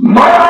মায়া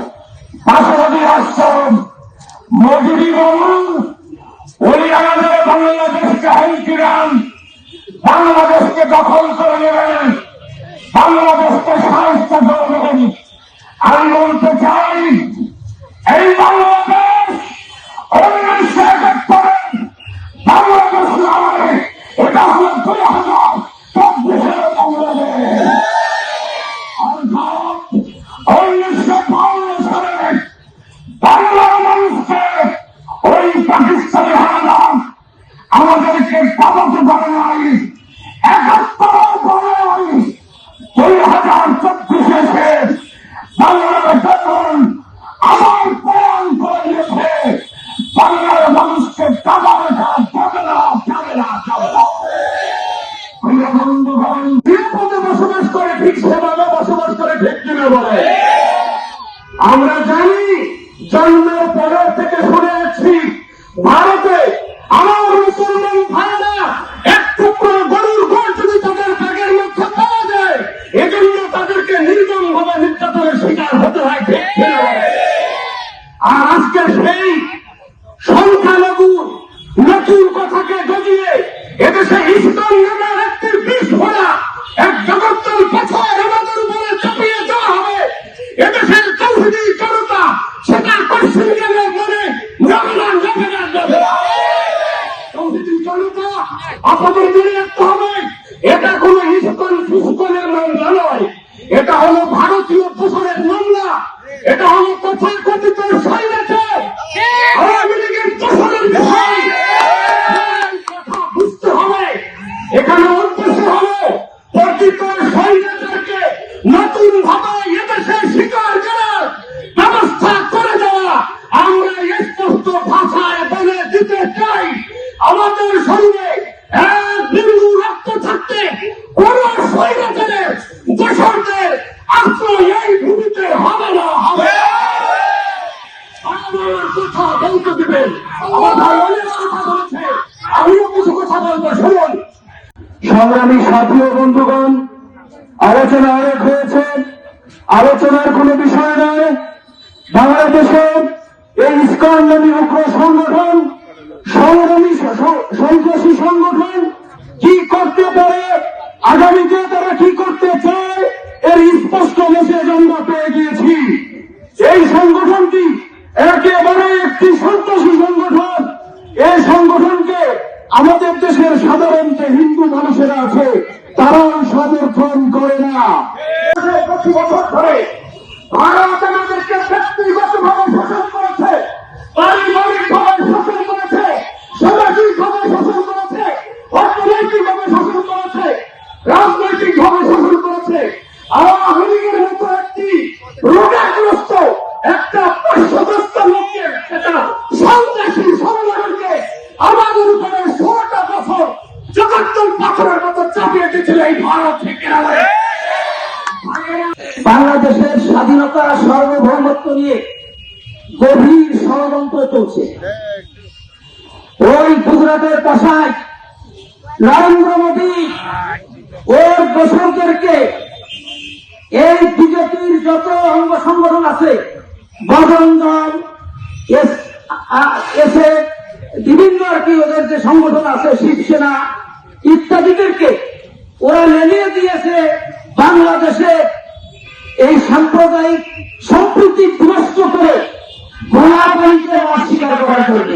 মজুরি বাবুল উনি আমাদের বাংলাদেশকে হুমকি বাংলাদেশকে দখল আমরা আপনাদের মেনে রাখতে হবে এটা কোনো ইস্কন ফিসকনের মামলা নয়। এটা হলো সংগ্রামী সাথী বন্ধুগণ, আলোচনা অনেক হয়েছে। আলোচনার কোন বিষয় নয়। বাংলাদেশে এই ইস্কন নামী উগ্র সংগঠন, সংগ্রামী সন্ত্রাসী সংগঠন কি করতে পারে, আগামীতে তারা কি করতে চায়, এর স্পষ্ট মেসেজ আমরা পেয়ে গিয়েছি। এই সংগঠনটি আমাদের দেশের সাধারণ যে হিন্দু মানুষেরা আছে তারাও সমর্থন করে না। বছর ধরে ভারত বাংলাদেশের স্বাধীনতা সার্বভৌমত্ব নিয়ে গভীর ষড়যন্ত্র চলছে। ওই গুজরাটের পাশায় নরেন্দ্র মোদী ওর দোষরদেরকে এই বিজেপির যত অঙ্গ সংগঠন আছে বজরং দল এসে বিভিন্ন আর কি ওদের যে সংগঠন আছে, শিবসেনা ইত্যাদিদেরকে ওরা লেলিয়ে দিয়েছে বাংলাদেশে এই সাম্প্রদায়িক সম্প্রীতি বিনষ্ট করে গোলাপ অস্বীকার করার জন্য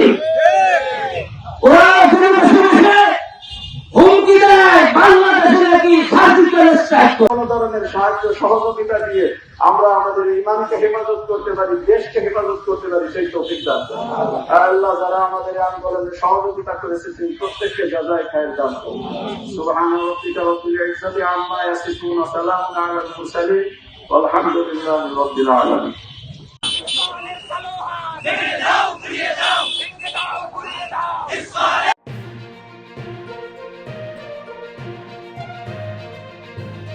কোন ধরনের সাহায্য সহযোগিতা দিয়ে আমরা আমাদের ইমানকে হেফাজত করতে পারি, দেশকে হেফাজত করতে পারি, সেই তৌফিক দান আল্লাহ যারা আমাদের আন্দোলনে সহযোগিতা করেছে তিনি প্রত্যেককে জাজায় খায়ের দান সুবহান রব্বিল ইজ্জাতি আম্মা ইয়াসিফুন আলাল মুরসালিন রব্বিল আলামিন।